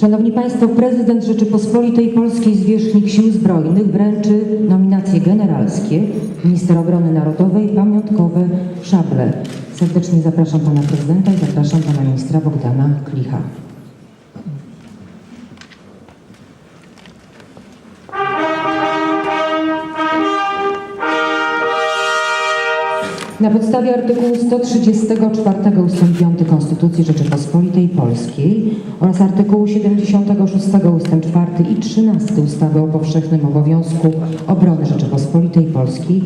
Szanowni Państwo, prezydent Rzeczypospolitej Polskiej Zwierzchnik Sił Zbrojnych wręczy nominacje generalskie, minister obrony narodowej, pamiątkowe, szable. Serdecznie zapraszam pana prezydenta i zapraszam pana ministra Bogdana Klicha. Na podstawie artykułu 134 ust. 5 Konstytucji Rzeczypospolitej Polskiej oraz artykułu 76 ust. 4 i 13 ustawy o powszechnym obowiązku obrony Rzeczypospolitej Polskiej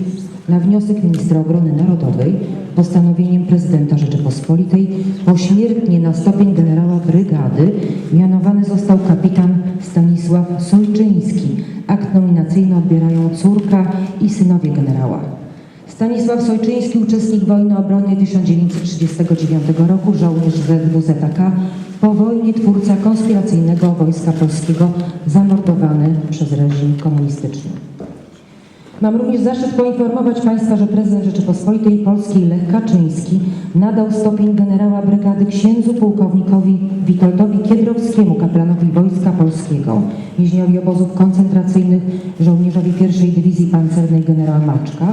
na wniosek ministra obrony narodowej postanowieniem prezydenta Rzeczypospolitej pośmiertnie na stopień generała brygady mianowany został kapitan Stanisław Sojczyński. Akt nominacyjny odbierają córka i synowie generała. Stanisław Sojczyński, uczestnik wojny obronnej 1939 roku, żołnierz ZWZK, po wojnie twórca konspiracyjnego Wojska Polskiego, zamordowany przez reżim komunistyczny. Mam również zaszczyt poinformować Państwa, że prezydent Rzeczypospolitej Polskiej Lech Kaczyński nadał stopień generała brygady księdzu pułkownikowi Witoldowi Kiedrowskiemu, kaplanowi Wojska Polskiego, więźniowi obozów koncentracyjnych, żołnierzowi pierwszej Dywizji Pancernej generała Maczka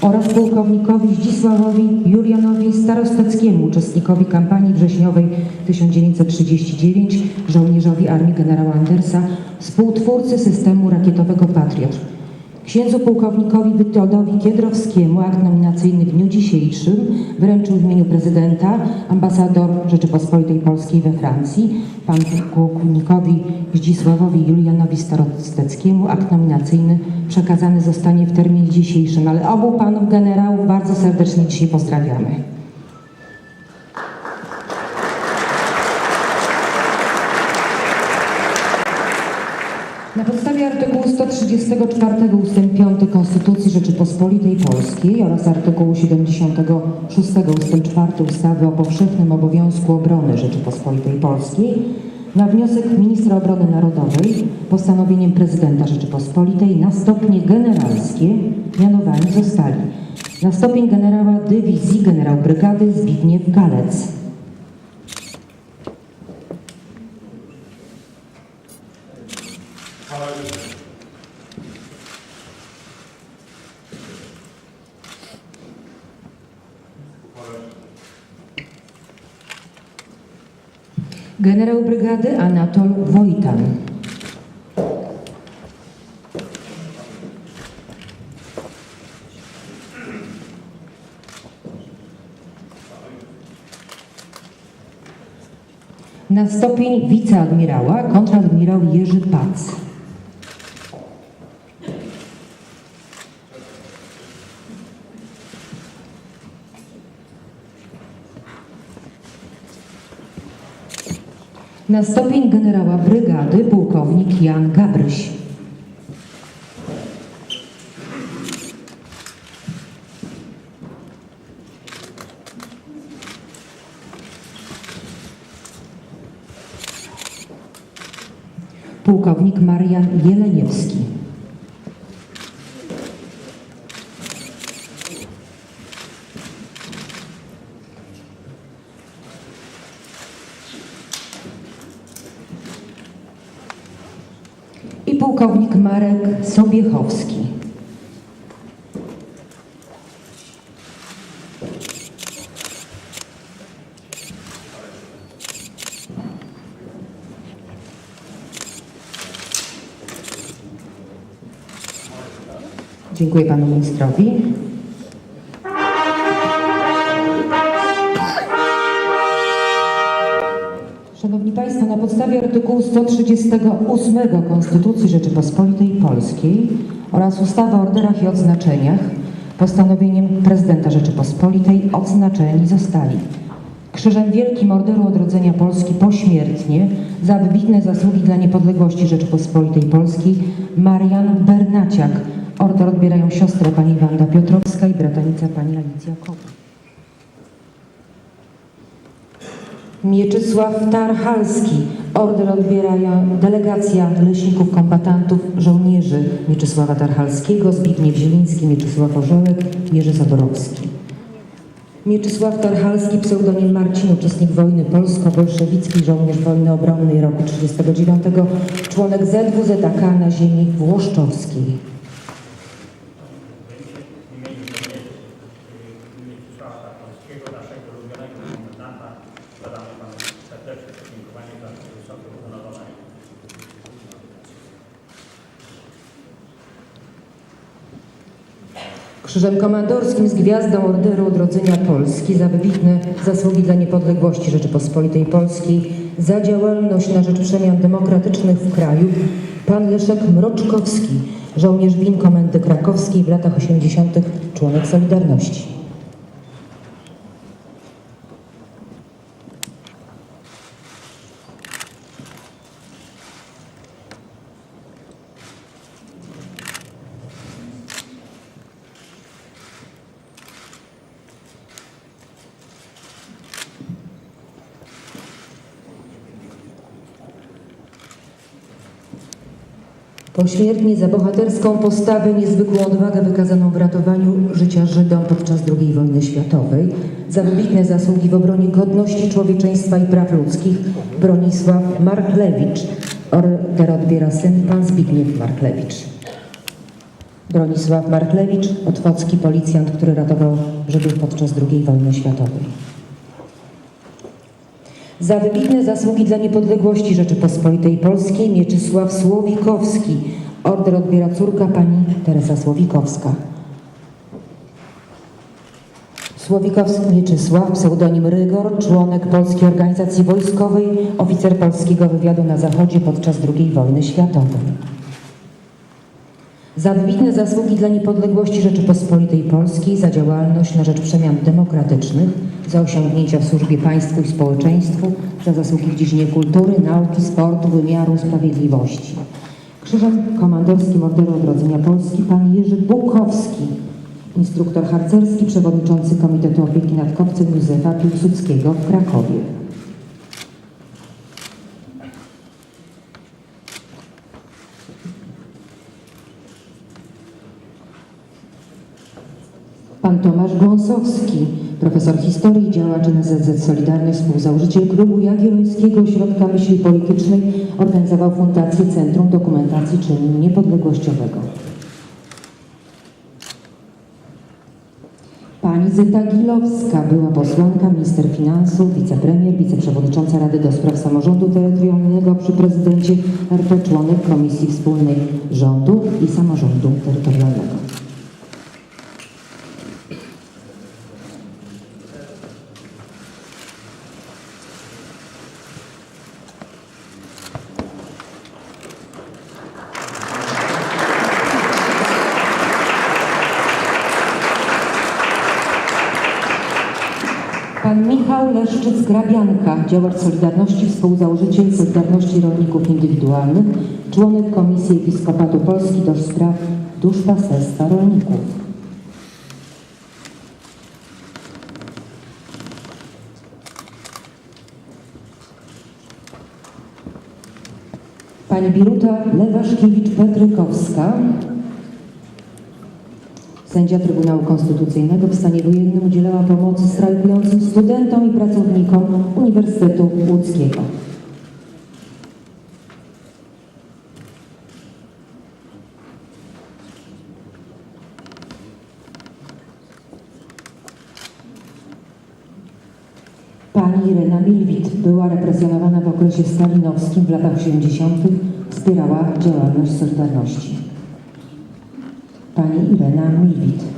oraz pułkownikowi Zdzisławowi Julianowi Starosteckiemu, uczestnikowi kampanii wrześniowej 1939, żołnierzowi armii generała Andersa, współtwórcy systemu rakietowego Patriot. Księdzu pułkownikowi Witoldowi Kiedrowskiemu akt nominacyjny w dniu dzisiejszym wręczył w imieniu prezydenta ambasador Rzeczypospolitej Polskiej we Francji. Pan pułkownikowi Zdzisławowi Julianowi Starosteckiemu akt nominacyjny przekazany zostanie w terminie dzisiejszym, ale obu panów generałów bardzo serdecznie dzisiaj pozdrawiamy. Na podstawie artykułu 134 ust. 5 Konstytucji Rzeczypospolitej Polskiej oraz artykułu 76 ust. 4 ustawy o powszechnym obowiązku obrony Rzeczypospolitej Polskiej na wniosek ministra obrony narodowej postanowieniem prezydenta Rzeczypospolitej na stopnie generalskie mianowani zostali na stopień generała dywizji generał brygady Zbigniew Galec. Generał brygady Anatol Wojtan. Na stopień wiceadmirała kontradmirał Jerzy Pac. Na stopień generała brygady pułkownik Jan Gabryś. Pułkownik Marian Jeleniewski. i pułkownik Marek Sobiechowski. Dziękuję panu ministrowi. Podstawie artykułu 138 Konstytucji Rzeczypospolitej Polskiej oraz ustawy o orderach i odznaczeniach postanowieniem prezydenta Rzeczypospolitej odznaczeni zostali Krzyżem Wielkim Orderu Odrodzenia Polski pośmiertnie za wybitne zasługi dla niepodległości Rzeczypospolitej Polskiej Marian Bernaciak. Order odbierają siostrę pani Wanda Piotrowska i bratanica pani Alicja Kowa. Mieczysław Tarchalski. Order odbierają delegacja leśników, kombatantów, żołnierzy Mieczysława Tarchalskiego, Zbigniew Zieliński, Mieczysław Orzełek, Jerzy Zadorowski. Mieczysław Tarchalski, pseudonim Marcin, uczestnik wojny polsko-bolszewickiej, żołnierz wojny obronnej roku 1939, członek ZWZK na ziemi włoszczowskiej. Krzyżem Komandorskim z Gwiazdą Orderu Odrodzenia Polski za wybitne zasługi dla niepodległości Rzeczypospolitej Polskiej, za działalność na rzecz przemian demokratycznych w kraju, pan Leszek Mroczkowski, żołnierz WIN Komendy Krakowskiej w latach 80., członek Solidarności. Pośmiertnie za bohaterską postawę, niezwykłą odwagę wykazaną w ratowaniu życia Żydom podczas II wojny światowej, za wybitne zasługi w obronie godności człowieczeństwa i praw ludzkich Bronisław Marklewicz. Order odbiera syn pan Zbigniew Marklewicz. Bronisław Marklewicz, otwocki policjant, który ratował Żydów podczas II wojny światowej. Za wybitne zasługi dla niepodległości Rzeczypospolitej Polskiej Mieczysław Słowikowski. Order odbiera córka pani Teresa Słowikowska. Słowikowski Mieczysław, pseudonim Rygor, członek Polskiej Organizacji Wojskowej, oficer polskiego wywiadu na Zachodzie podczas II wojny światowej. Za wybitne zasługi dla niepodległości Rzeczypospolitej Polskiej, za działalność na rzecz przemian demokratycznych, za osiągnięcia w służbie państwu i społeczeństwu, za zasługi w dziedzinie kultury, nauki, sportu, wymiaru sprawiedliwości. Krzyżem Komandorskim Orderu Odrodzenia Polski pan Jerzy Bukowski, instruktor harcerski, przewodniczący Komitetu Opieki nad Kopcem Józefa Piłsudskiego w Krakowie. Pan Tomasz Gąsowski, profesor historii, działacz NZZ Solidarność, współzałożyciel Klubu Jagiellońskiego Ośrodka Myśli Politycznej, organizował Fundację Centrum Dokumentacji Czynu Niepodległościowego. Pani Zyta Gilowska była posłanka, minister finansów, wicepremier, wiceprzewodnicząca Rady do Spraw Samorządu Terytorialnego przy prezydencie RP, członek Komisji Wspólnej Rządu i Samorządu Terytorialnego. Pan Michał Leszczyc-Grabianka, działacz Solidarności, współzałożyciel Solidarności Rolników Indywidualnych, członek Komisji Episkopatu Polski do spraw duszpasterstwa rolników. Pani Biruta Lewaszkiewicz-Petrykowska, Sędzia Trybunału Konstytucyjnego w stanie wojennym udzielała pomocy strajkującym studentom i pracownikom Uniwersytetu Łódzkiego. Pani Irena Milwit była represjonowana w okresie stalinowskim w latach 80. Wspierała działalność Solidarności. Pani Irena Milwit.